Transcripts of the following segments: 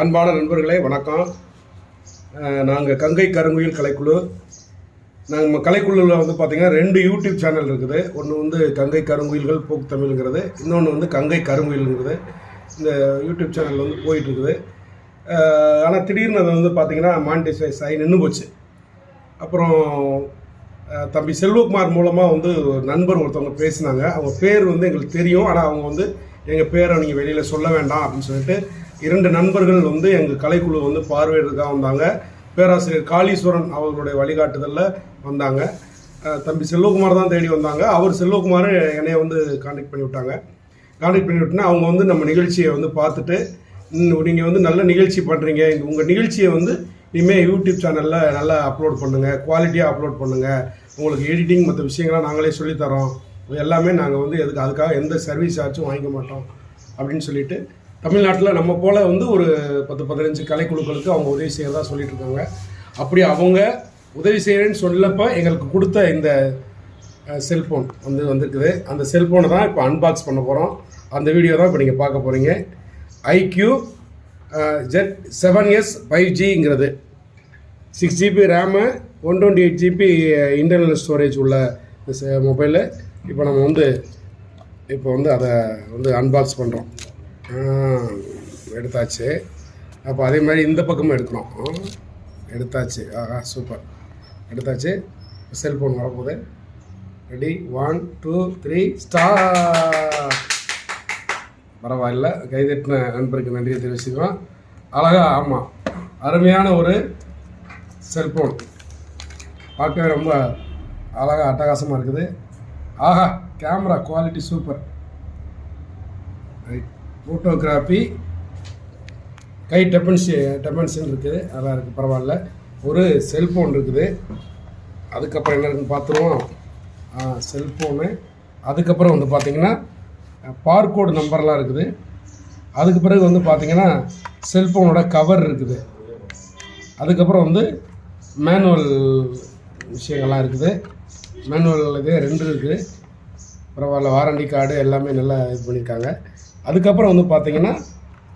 அன்பான நண்பர்களே வணக்கம். நாங்கள் கங்கை கருங்குயில் கலைக்குழு. நாங்கள் கலைக்குழுவில் வந்து பார்த்தீங்கன்னா ரெண்டு யூடியூப் சேனல் இருக்குது. ஒன்று வந்து கங்கை கருங்குயில்கள் போக்கு தமிழ்ங்கிறது. இன்னொன்று வந்து கங்கை கருங்குயில்ங்கிறது. இந்த யூடியூப் சேனல் வந்து போயிட்டுருக்குது. ஆனால் திடீர்னு அது வந்து பார்த்தீங்கன்னா மானிட்டைசைஸ் ஆகி நின்று போச்சு. அப்புறம் தம்பி செல்வகுமார் மூலமாக வந்து நண்பர் ஒருத்தவங்க பேசினாங்க. அவங்க பேர் வந்து எங்களுக்கு தெரியும். ஆனால் அவங்க வந்து எங்கள் பேரை நீங்கள் வெளியில் சொல்ல வேண்டாம் அப்படின்னு சொல்லிட்டு இரண்டு நண்பர்கள் வந்து எங்கள் கலைக்குழு வந்து பார்வையிடுறதுக்காக வந்தாங்க. பேராசிரியர் காளீஸ்வரன் அவர்களுடைய வழிகாட்டுதலில் வந்தாங்க. தம்பி செல்வகுமார் தான் தேடி வந்தாங்க. அவர் செல்வகுமார் என்னைய வந்து காண்டாக்ட் பண்ணி விட்டாங்க. காண்டாக்ட் பண்ணி விட்டுனா அவங்க வந்து நம்ம நிகழ்ச்சியை வந்து பார்த்துட்டு நீங்கள் வந்து நல்ல நிகழ்ச்சி பண்ணுறீங்க உங்கள் நிகழ்ச்சியை வந்து இனிமேல் யூடியூப் சேனலில் நல்லா அப்லோட் பண்ணுங்கள் குவாலிட்டியாக அப்லோட் பண்ணுங்கள் உங்களுக்கு எடிட்டிங் மற்ற விஷயங்கள்லாம் நாங்களே சொல்லித்தரோம் எல்லாமே நாங்கள் வந்து எதுக்கு அதுக்காக எந்த சர்வீஸ் சார்ஜும் வாங்கிக்க மாட்டோம் அப்படின்னு சொல்லிட்டு தமிழ்நாட்டில் நம்ம போல் வந்து ஒரு பத்து பதினஞ்சு கலைக்குழுக்களுக்கு அவங்க உதவி செய்கிறதா சொல்லிட்டு இருக்காங்க. அப்படி அவங்க உதவி செய்கிறேன்னு சொல்லப்போ எங்களுக்கு கொடுத்த இந்த செல்ஃபோன் வந்து வந்திருக்குது. அந்த செல்ஃபோனை தான் இப்போ அன்பாக்ஸ் பண்ண போகிறோம் அந்த வீடியோ தான் இப்போ நீங்கள் பார்க்க போகிறீங்க iQOO Z seven S five ஜிங்கிறது six GB RAM one twenty eight GB internal storage உள்ள மொபைலு. இப்போ நம்ம வந்து இப்போ வந்து அதை வந்து அன்பாக்ஸ் பண்ணுறோம் எடுத்தாச்சு. அப்போ அதே மாதிரி இந்த பக்கமும் எடுக்கணும். எடுத்தாச்சு. ஆஹா சூப்பர் எடுத்தாச்சு. செல்ஃபோன் வரப்போகுது. Ready one two three start பரவாயில்ல. கைதட்டின நண்பருக்கு நன்றியை தெரிவிச்சுக்கிறோம். அழகா ஆமாம் அருமையான ஒரு செல்ஃபோன் பார்க்கவே ரொம்ப அழகாக அட்டகாசமாக இருக்குது. ஆஹா கேமரா குவாலிட்டி சூப்பர் ஃபோட்டோகிராஃபி கை டெப்பன்சி டெப்பன்ஷன் இருக்குது. அதான் இருக்குது பரவாயில்ல. ஒரு செல்ஃபோன் இருக்குது. அதுக்கப்புறம் என்ன இருக்குன்னு பார்த்துருவோம். செல்ஃபோனு அதுக்கப்புறம் வந்து பார்த்தீங்கன்னா பார்கோடு நம்பர்லாம் இருக்குது. அதுக்கு பிறகு வந்து பார்த்தீங்கன்னா செல்ஃபோனோட கவர் இருக்குது. அதுக்கப்புறம் வந்து மேனுவல் விஷயங்கள்லாம் இருக்குது. மேனுவல் இது ரெண்டு இருக்குது பரவாயில்ல வாரண்டி கார்டு எல்லாமே நல்லா இது பண்ணியிருக்காங்க. அதுக்கப்புறம் வந்து பார்த்தீங்கன்னா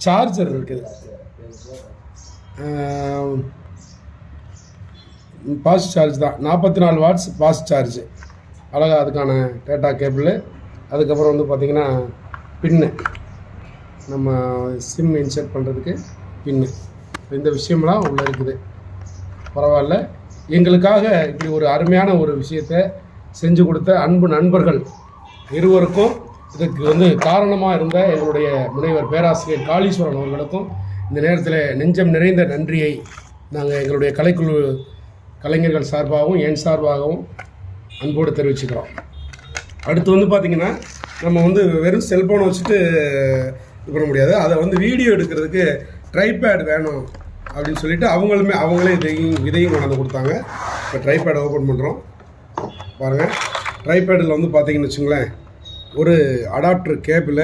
சார்ஜர் இருக்குது ஃபாஸ்ட் சார்ஜ் தான். நாற்பத்தி நாலு வாட்ஸ் ஃபாஸ்ட் சார்ஜ் அழகா அதுக்கான டேட்டா கேபிள் அதுக்கப்புறம் வந்து பார்த்திங்கன்னா பின்னு நம்ம சிம் இன்சர்ட் பண்ணுறதுக்கு பின்னு இந்த விஷயம்லாம் உள்ளே இருக்குது. பரவாயில்ல. எங்களுக்காக இப்படி ஒரு அருமையான ஒரு விஷயத்தை செஞ்சு கொடுத்த அன்பு நண்பர்கள் இருவருக்கும் இதுக்கு வந்து காரணமாக இருந்த எங்களுடைய முனைவர் பேராசிரியர் காளீஸ்வரன் அவர்களுக்கும் இந்த நேரத்தில் நெஞ்சம் நிறைந்த நன்றியை நாங்கள் எங்களுடைய கலைக்குழு கலைஞர்கள் சார்பாகவும் என் சார்பாகவும் அன்போடு தெரிவிச்சுக்கிறோம். அடுத்து வந்து பார்த்திங்கன்னா நம்ம வந்து வெறும் செல்ஃபோனை வச்சுட்டு இது பண்ண முடியாது. அதை வந்து வீடியோ எடுக்கிறதுக்கு ட்ரைபேட் வேணும். அப்படின்னு சொல்லிட்டு அவங்களுமே அவங்களே இதையும் இதையும் கொண்டாந்து கொடுத்தாங்க. இப்போ ட்ரைபேடை ஓப்பன் பண்ணுறோம் பாருங்கள் ட்ரைபேடில் வந்து பார்த்தீங்கன்னு வச்சுங்களேன் ஒரு adapter cable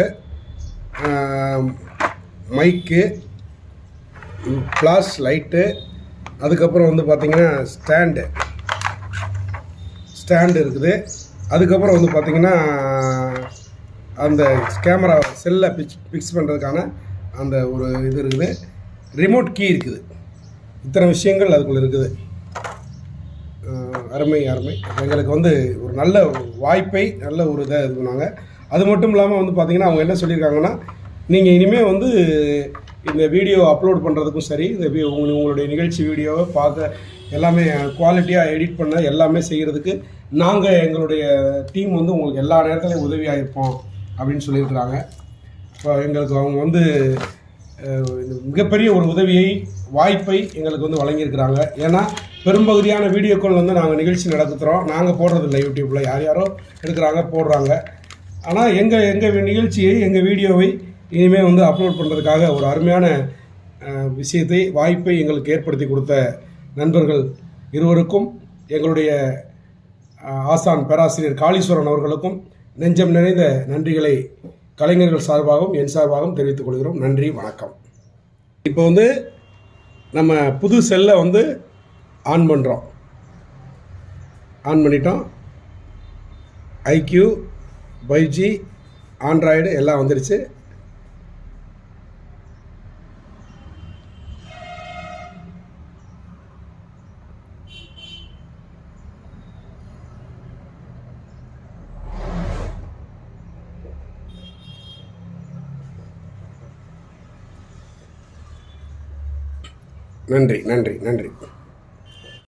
mic flash light அதுக்கப்புறம் வந்து பார்த்தீங்கன்னா ஸ்டாண்டு ஸ்டாண்டு இருக்குது. அதுக்கப்புறம் வந்து பார்த்திங்கன்னா அந்த கேமரா செல்லை பிக்ஸ் பிக்ஸ் பண்ணுறதுக்கான அந்த ஒரு இது இருக்குது. ரிமோட் கீ இருக்குது. இத்தனை விஷயங்கள் அதுக்குள்ளே இருக்குது. அருமை அருமை. எங்களுக்கு வந்து ஒரு நல்ல வாய்ப்பை நல்ல ஒரு இதை இது பண்ணாங்க. அது மட்டும் இல்லாமல் வந்து பார்த்திங்கன்னா அவங்க என்ன சொல்லியிருக்காங்கன்னா நீங்கள் இனிமேல் வந்து இந்த வீடியோ அப்லோட் பண்ணுறதுக்கும் சரி இந்த உங்களுடைய நிகழ்ச்சி வீடியோவை பார்க்க எல்லாமே குவாலிட்டியாக எடிட் பண்ண எல்லாமே செய்கிறதுக்கு நாங்கள் எங்களுடைய டீம் வந்து உங்களுக்கு எல்லா நேரத்துலையும் உதவியாக இருப்போம் அப்படின்னு சொல்லியிருக்கிறாங்க. இப்போ எங்களுக்கு அவங்க வந்து மிகப்பெரிய ஒரு உதவியை வாய்ப்பை எங்களுக்கு வந்து வழங்கியிருக்கிறாங்க. ஏன்னா பெரும்பகுதியான வீடியோக்கள் வந்து நாங்கள் நிகழ்ச்சி நடத்துகிறோம் நாங்கள் போடுறதில்லை யூடியூப்பில் யார் யாரோ எடுக்கிறாங்க போடுறாங்க. ஆனால் எங்கள் எங்கள் நிகழ்ச்சியை எங்கள் வீடியோவை இனிமேல் வந்து அப்லோட் பண்ணுறதுக்காக ஒரு அருமையான விஷயத்தை வாய்ப்பை எங்களுக்கு ஏற்படுத்தி கொடுத்த நண்பர்கள் இருவருக்கும் எங்களுடைய ஆசான் பேராசிரியர் காளீஸ்வரன் அவர்களுக்கும் நெஞ்சம் நிறைந்த நன்றிகளை கலைஞர்கள் சார்பாகவும் என் சார்பாகவும் தெரிவித்துக் கொள்கிறோம். நன்றி வணக்கம். இப்போ வந்து நம்ம புது செல்லை வந்து ஆன் பண்ணுறோம் ஆன் பண்ணிட்டோம். ஐக்யூ ஜி ஆண்ட்ராய்டு எல்லாம் வந்துருச்சு. நன்றி நன்றி நன்றி.